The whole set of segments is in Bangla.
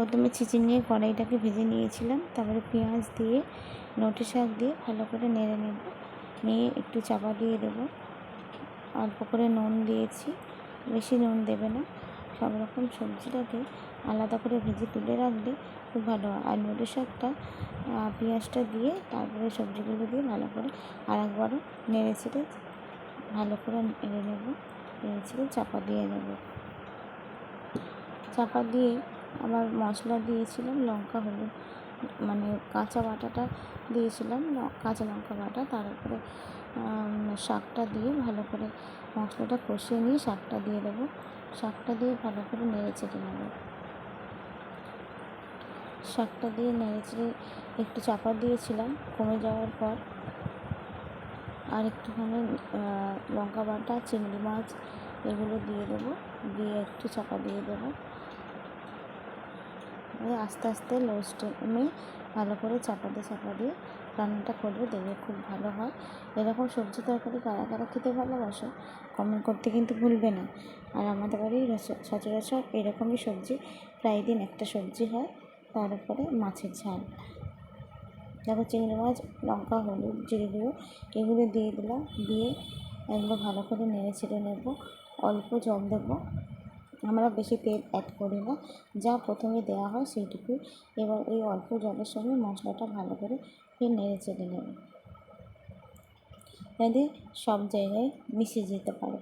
প্রথমে চিচির নিয়ে কড়াইটাকে ভেজে নিয়েছিলাম। তারপরে পেঁয়াজ দিয়ে, নোটে শাক দিয়ে ভালো করে নেড়ে নেব। নিয়ে একটু চাপা দিয়ে দেবো। অল্প করে নুন দিয়েছি। বেশি নুন দেবে না। সব রকম সবজিটাকে আলাদা করে ভেজে তুলে রাখলে খুব ভালো হয়। আর নোটে শাকটা পেঁয়াজটা দিয়ে তারপরে সবজিগুলো দিয়ে ভালো করে আর একবারও নেড়ে ছেড়ে ভালো করে নেড়ে নেব। নেড়ে ছেড়ে চাপা দিয়ে নেব চাপা দিয়ে আবার মশলা দিয়েছিলাম লঙ্কা, হলুদ মানে কাঁচা বাটাটা দিয়েছিলাম কাঁচা লঙ্কা বাটা। তার উপরে শাকটা দিয়ে ভালো করে মশলাটা কষিয়ে নিয়ে শাকটা দিয়ে দেবো। শাকটা দিয়ে ভালো করে নেড়ে চেড়ে নেব। শাকটা দিয়ে নেড়ে চেড়ে একটু চাপা দিয়েছিলাম, কমে যাওয়ার পর। আর একটুখানি লঙ্কা বাটা, চিংড়ি মাছ এগুলো দিয়ে দেবো, দিয়ে একটু চাপা দিয়ে দেবো। আস্তে আস্তে লো স্টিমে ভালো করে চাপা দিয়ে চাপা দিয়ে রান্নাটা করবে, দেখবে খুব ভালো হয়। এরকম সবজি তরকারি কারা কারা খেতে ভালোবাসো কমেন্ট করতে কিন্তু ভুলবে না। আর আমাদের বাড়ির সচরাচর এরকমই সবজি, প্রায় দিন একটা সবজি হয়, তার উপরে মাছের ঝাল। দেখো চিংড়ি মাছ, লঙ্কা, হলুদ, জিরে গুঁড়ো, এগুলো দিয়ে দিলাম, দিয়ে এগুলো ভালো করে নেড়ে ছেড়ে নেব, অল্প জল দেবো। আমরা বেশি তেল অ্যাড করি না। যা প্রথমে দেওয়া হয় সেইটুকুই। এবার এই অল্প জলের সঙ্গে মশলাটা ভালো করে ফের নেড়ে চেড়ে নেব। যাতে সব জায়গায় মিশে যেতে পারে।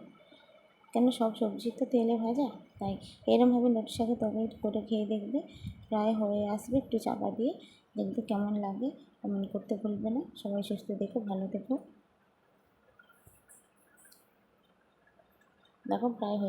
কেন সব সবজি তো তেলে ভাজা? তাই এরমভাবে নোটের শাকের তরকারি করে খেয়ে দেখবে। প্রায় হয়ে আসবে। একটু চাপা দিয়ে দেখবে কেমন লাগে। কমেন্ট করতে ভুলবে না। সবাই সুস্থ দেখো ভালো দেখো দেখো, প্রায় হয়ে